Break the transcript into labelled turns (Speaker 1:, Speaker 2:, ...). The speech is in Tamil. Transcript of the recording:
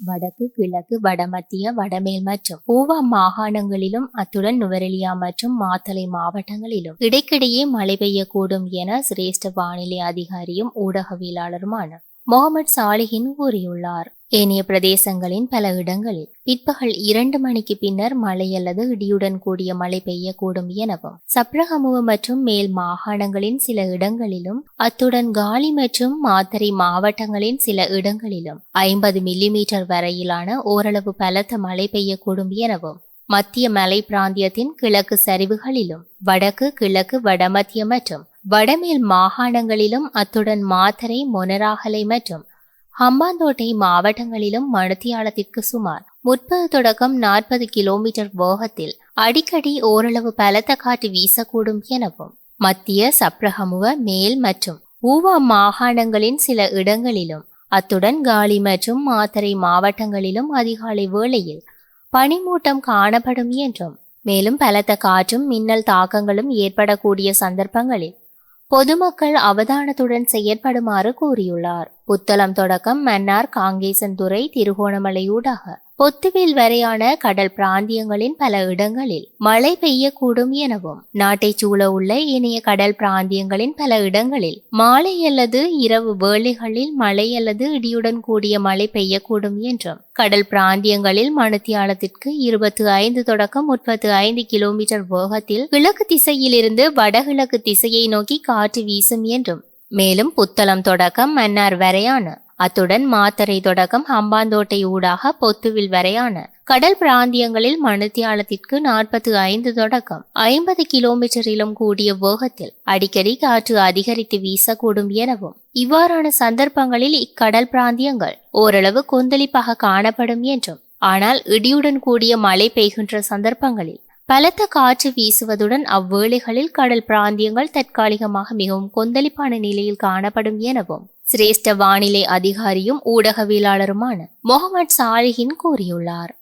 Speaker 1: வடக்கு கிழக்கு வடமத்திய வடமேல் மற்றும் ஊவா மாகாணங்களிலும் அத்துடன் நுவரெலியா மற்றும் மாத்தளை மாவட்டங்களிலும். இடைக்கிடையே மழை பெய்யக்கூடும் என சிரேஷ்ட வானிலை அதிகாரியும் ஊடகவியலாளருமான முகமது சாலிஹின் கூறியுள்ளார். ஏனைய பிரதேசங்களின் பல இடங்களில் பிற்பகல் இரண்டு மணிக்கு பின்னர் மழை அல்லது இடியுடன் கூடிய மழை பெய்யக்கூடும் எனவும் சப்ரகமுவ மற்றும் மேல் மாகாணங்களின் சில இடங்களிலும் அத்துடன் காலி மற்றும் மாத்தறை மாவட்டங்களின் சில இடங்களிலும் ஐம்பது மில்லிமீட்டர் வரையிலான ஓரளவு பலத்த மழை பெய்யக்கூடும் எனவும் மத்திய மலை பிராந்தியத்தின் கிழக்கு சரிவுகளிலும் வடக்கு கிழக்கு வடமத்திய மற்றும் வடமேல் மாகாணங்களிலும் அத்துடன் மாத்தரை மொனராகலை மற்றும் ஹம்பாந்தோட்டை மாவட்டங்களிலும் மணித்தியாலத்திற்கு சுமார் முப்பது தொடக்கம் நாற்பது கிலோமீட்டர் வேகத்தில் அடிக்கடி ஓரளவு பலத்த காற்று வீசக்கூடும் எனவும் மத்திய சப்ரகமுவ மேல் மற்றும் ஊவா மாகாணங்களின் சில இடங்களிலும் அத்துடன் காலி மற்றும் மாத்தறை மாவட்டங்களிலும் அதிகாலை வேளையில் பனிமூட்டம் காணப்படும் என்றும் மேலும் பலத்த காற்றும் மின்னல் தாக்கங்களும் ஏற்படக்கூடிய சந்தர்ப்பங்களில் பொதுமக்கள் அவதானத்துடன் செயற்படுமாறு கூறியுள்ளார். புத்தளம் தொடக்கம் மன்னார் காங்கேசன்துறை திருகோணமலையூடாக பொத்துவில் வரையான கடல் பிராந்தியங்களின் பல இடங்களில் மழை பெய்யக்கூடும் எனவும் நாட்டை சூழ உள்ள இணைய கடல் பிராந்தியங்களின் பல இடங்களில் மாலை அல்லது இரவு வேளைகளில் மழை அல்லது இடியுடன் கூடிய மழை பெய்யக்கூடும் என்றும் கடல் பிராந்தியங்களில் மணித்தியாலத்திற்கு இருபத்தி ஐந்து தொடக்கம் முப்பத்து ஐந்து கிலோமீட்டர் வேகத்தில் கிழக்கு திசையிலிருந்து வடகிழக்கு திசையை நோக்கி காற்று வீசும் என்றும் மேலும் புத்தளம் தொடக்கம் மன்னார் வரையான அத்துடன் மாத்தறை தொடக்கம் ஹம்பாந்தோட்டை ஊடாக பொத்துவில் வரையான கடல் பிராந்தியங்களில் மணித்தியாலத்திற்கு நாற்பத்தி ஐந்து தொடக்கம். ஐம்பது கிலோமீட்டரிலும் கூடிய வேகத்தில் அடிக்கடி காற்று அதிகரித்து வீசக்கூடும் எனவும் இவ்வாறான சந்தர்ப்பங்களில் இக்கடல் பிராந்தியங்கள் ஓரளவு கொந்தளிப்பாக காணப்படும் என்றும் ஆனால் இடியுடன் கூடிய மழை பெய்கின்ற சந்தர்ப்பங்களில் பலத்த காற்று வீசுவதுடன் அவ்வேளைகளில் கடல் பிராந்தியங்கள் தற்காலிகமாக மிகவும் கொந்தளிப்பான நிலையில் காணப்படும் எனவும் சிரேஷ்ட வானிலை அதிகாரியும் ஊடகவியலாளருமான முகமது சாலிஹின் கூறியுள்ளார்.